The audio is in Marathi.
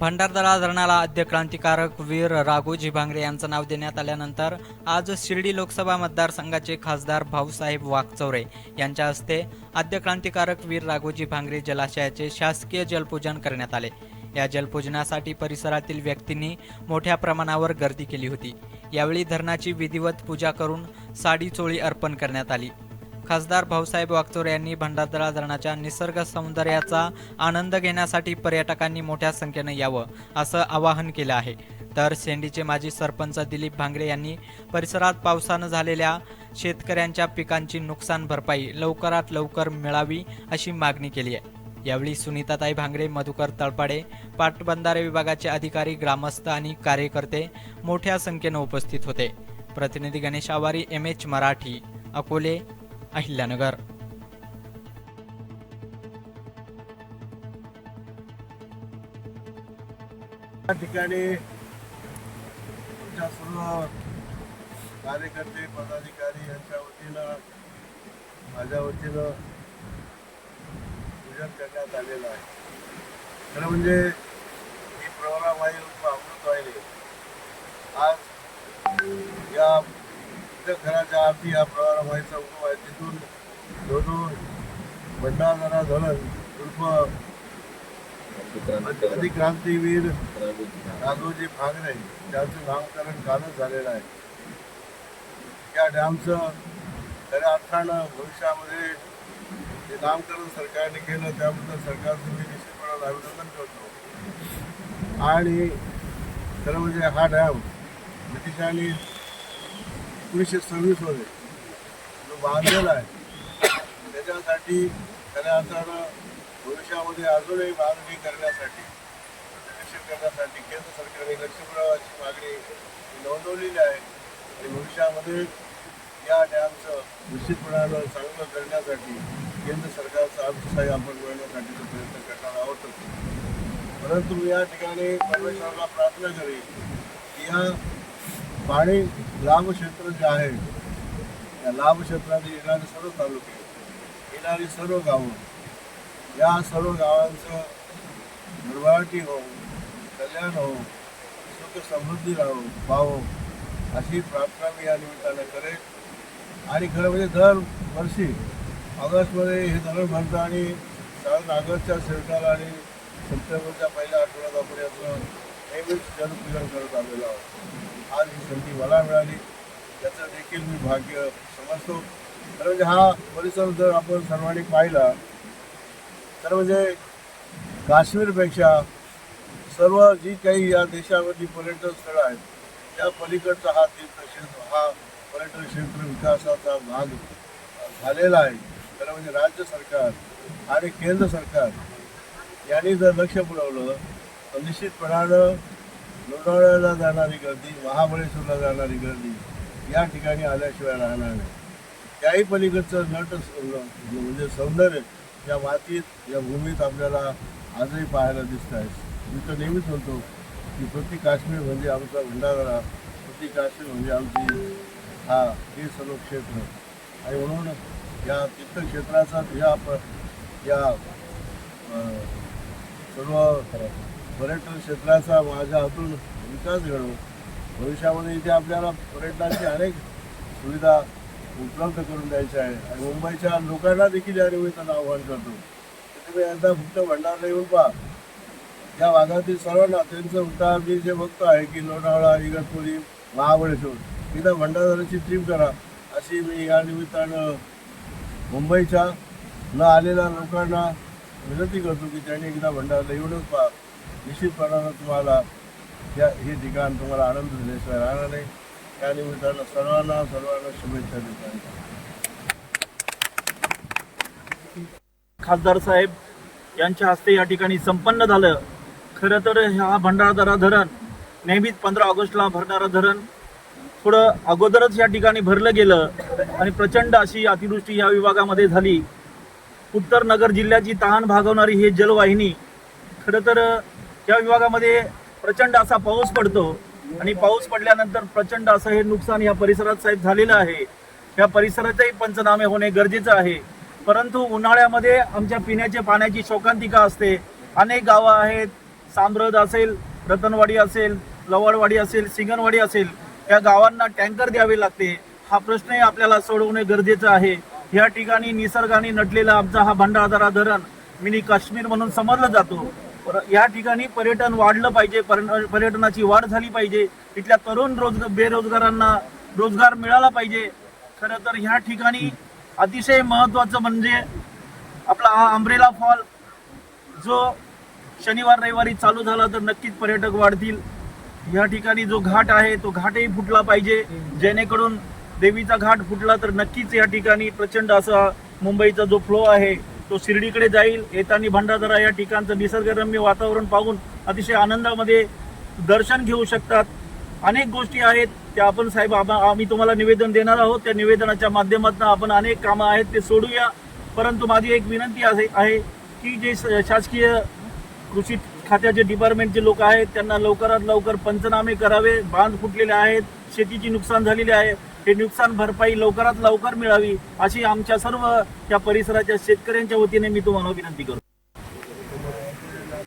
भंडारदरा धरणाला आद्य क्रांतिकारक वीर राघोजी भांगरे यांचं नाव देण्यात आल्यानंतर आज शिर्डी लोकसभा मतदारसंघाचे खासदार भाऊसाहेब वाघचौरे यांच्या हस्ते आद्य क्रांतिकारक वीर राघोजी भांगरे जलाशयाचे शासकीय जलपूजन करण्यात आले. या जलपूजनासाठी परिसरातील व्यक्तींनी मोठ्या प्रमाणावर गर्दी केली होती. यावेळी धरणाची विधिवत पूजा करून साडी चोळी अर्पण करण्यात आली. खासदार भाऊसाहेब वागचोरे यांनी भंडारदरा धरणाच्या निसर्ग सौंदर्याचा आनंद घेण्यासाठी पर्यटकांनी मोठ्या संख्येनं यावं असं आवाहन केलं आहे. तर सेंडीचे माजी सरपंच दिलीप भांगरे यांनी परिसरात पावसानं झालेल्या शेतकऱ्यांच्या पिकांची नुकसान भरपाई लवकरात लवकर मिळावी अशी मागणी केली आहे. यावेळी सुनीताताई भांगरे मधुकर तळपाडे पाटबंधारे विभागाचे अधिकारी ग्रामस्थ आणि कार्यकर्ते मोठ्या संख्येनं उपस्थित होते. प्रतिनिधी गणेश आवारी एम एच मराठी अकोले अहिल्यानगर. या ठिकाणी तुमच्या सर्व कार्यकर्ते पदाधिकारी यांच्या वतीनं माझ्या वतीनं पूजन करण्यात आलेलं आहे. खरं म्हणजे ही प्रवरा माई अमृत वाहिली आज या प्रत्येक घराच्या आरती या प्रवरा माईचा उप आहे तिथून दोन भंडारदरा धरण उर्फ क्रांतीवीर राघोजी भांगरे त्यांचं नामकरण कालच झालेलं आहे. या डॅमचं खऱ्या अर्थानं भविष्यामध्ये जे नामकरण सरकारने केलं त्याबद्दल सरकारचं मी निश्चितपणे अभिनंदन करतो. आणि खरं म्हणजे हा डॅम ब्रिटिशांनी एकोणीसशे सव्वीसमध्ये. जो बांधलेला आहे. त्याच्यासाठी खऱ्या अर्थानं भविष्यामध्ये अजूनही मागणी करण्यासाठी निश्चित करण्यासाठी केंद्र सरकारने लक्ष मागणी नोंदवलेली आहे. आणि भविष्यामध्ये या डॅमचं निश्चितपणानं चांगलं करण्यासाठी केंद्र सरकारचं अर्थसहाय्य आपण मिळवण्यासाठीचा प्रयत्न करणार आहोत. परंतु या ठिकाणी परमेश्वराला प्रार्थना करेन की या पाणी लाभक्षेत्र जे आहे त्या लाभक्षेत्रात येणारे सर्व तालुके येणारी सर्व गावं या सर्व गावांचं निर्वाटी हो कल्याण हो सुख समृद्धी राहो पाहो अशी प्रार्थना मी या निमित्तानं करेन. आणि खरं म्हणजे दरवर्षी ऑगस्टमध्ये हे धरण भरतं आणि साधारण ऑगस्टच्या शेवटाला आणि सप्टेंबरच्या पहिल्या आठवड्यात आपण याचं नेहमीच जनपूजन करत आलेलो आहोत आज ही संधी मला मिळाली. त्याचं देखील मी भाग्य समजतो. तर म्हणजे हा परिसर जर आपण सर्वांनी पाहिला तर म्हणजे काश्मीरपेक्षा सर्व जी काही या देशामधली पर्यटन स्थळं आहेत त्या पलीकडचा हा तीर्थक्षेत्र हा पर्यटन क्षेत्र विकासाचा भाग झालेला आहे. तर म्हणजे राज्य सरकार आणि केंद्र सरकार यांनी जर लक्ष पुरवलं निश्चितपणानं लोणावळ्याला जाणारी गर्दी महाबळेश्वरला जाणारी गर्दी या ठिकाणी आल्याशिवाय राहणार नाही. त्याही पलीकडचं नट म्हणजे सौंदर्य या मातीत या भूमीत आपल्याला आजही पाहायला दिसत आहे. मी तर नेहमीच म्हणतो की प्रति काश्मीर म्हणजे आमचा भंडारा प्रति काश्मीर म्हणजे आमची हा हे सर्व क्षेत्र. आणि म्हणून या तीर्थक्षेत्राचा या या सर्व पर्यटन क्षेत्राचा माझ्या हातून विकास घडवून भविष्यामध्ये इथे आपल्याला पर्यटनाची अनेक सुविधा उपलब्ध करून द्यायच्या आहे. आणि मुंबईच्या लोकांना देखील या निमित्तानं आवाहन करतो. तुम्ही यांचा फक्त भंडारला येऊन पहा या भागातील सर्वांना त्यांचं उत्तर मी जे बघतो आहे की लोणावळा इगतपुरी महाबळेश्वर एकदा भंडारदाराची ट्रीप करा. अशी मी या निमित्तानं मुंबईच्या न आलेल्या लोकांना विनंती करतो की त्यांनी एकदा भंडारला येऊनच पहा निश्चितपणानं तुम्हाला या हे ठिकाण तुम्हाला आनंद दिल्याशिवाय राहणार नाही. त्या निमित्तानं सर्वांना सर्वांना शुभेच्छा देत. आहे खासदार साहेब यांच्या हस्ते या ठिकाणी संपन्न झालं. खरं तर हा भंडारदरा धरण नेहमीच पंधरा ऑगस्टला भरणारं धरण थोडं अगोदरच या ठिकाणी भरलं गेलं आणि प्रचंड अशी अतिवृष्टी या विभागामध्ये झाली. उत्तर नगर जिल्ह्याची तहान भागवणारी ही जलवाहिनी खरं तर या विभागामध्ये प्रचंड असा पाऊस पडतो आणि पाऊस पडल्यानंतर प्रचंड असं हे नुकसान या परिसरात साहेब झालेलं आहे. या परिसराचेही पंचनामे होणे गरजेचं आहे. परंतु उन्हाळ्यामध्ये आमच्या पिण्याच्या पाण्याची शोकांतिका असते. अनेक गावं आहेत. सांब्रद असेल रतनवाडी असेल लवडवाडी असेल सिंगणवाडी असेल या गावांना टँकर द्यावे लागते. हा प्रश्नही आपल्याला सोडवणे गरजेचं आहे. या ठिकाणी निसर्गाने नटलेला आमचा हा भंडारदारा धरण मिनी काश्मीर म्हणून समजलं जातो. या ठिकाणी पर्यटन वाढलं पाहिजे पर्यटनाची वाढ झाली पाहिजे. इथल्या तरुण रोजगार बेरोजगारांना रोजगार मिळाला पाहिजे. खरं तर ह्या ठिकाणी अतिशय महत्वाचं म्हणजे आपला हा आंब्रेला फॉल जो शनिवार रविवारी चालू झाला तर नक्कीच पर्यटक वाढतील. या ठिकाणी जो घाट आहे तो घाटही फुटला पाहिजे. जेणेकरून देवीचा घाट फुटला तर नक्कीच या ठिकाणी प्रचंड असा मुंबईचा जो फ्लो आहे तो शिर्डीकडे जाईल. येताना भंडारदरा या ठिकाणचं निसर्गरम्य वातावरण पाहून अतिशय आनंदामध्ये दर्शन घेऊ शकतात. अनेक गोष्टी आहेत. त्या आपण साहेब आम्ही तुम्हाला निवेदन देणार आहोत. त्या निवेदनाच्या माध्यमातून आपण अनेक कामं आहेत ते सोडूया. परंतु माझी एक विनंती आहे आहे की जे शासकीय कृषी खात्याचे डिपार्टमेंटचे लोक आहेत त्यांना लवकरात लवकर पंचनामे करावे. बांध फुटलेले आहेत. शेतीची नुकसान झालेली आहे. हे नुकसान भरपाई लवकरात लवकर मिळावी अशी आमच्या सर्व या परिसराच्या शेतकऱ्यांच्या वतीने मी तुम्हाला विनंती करतो.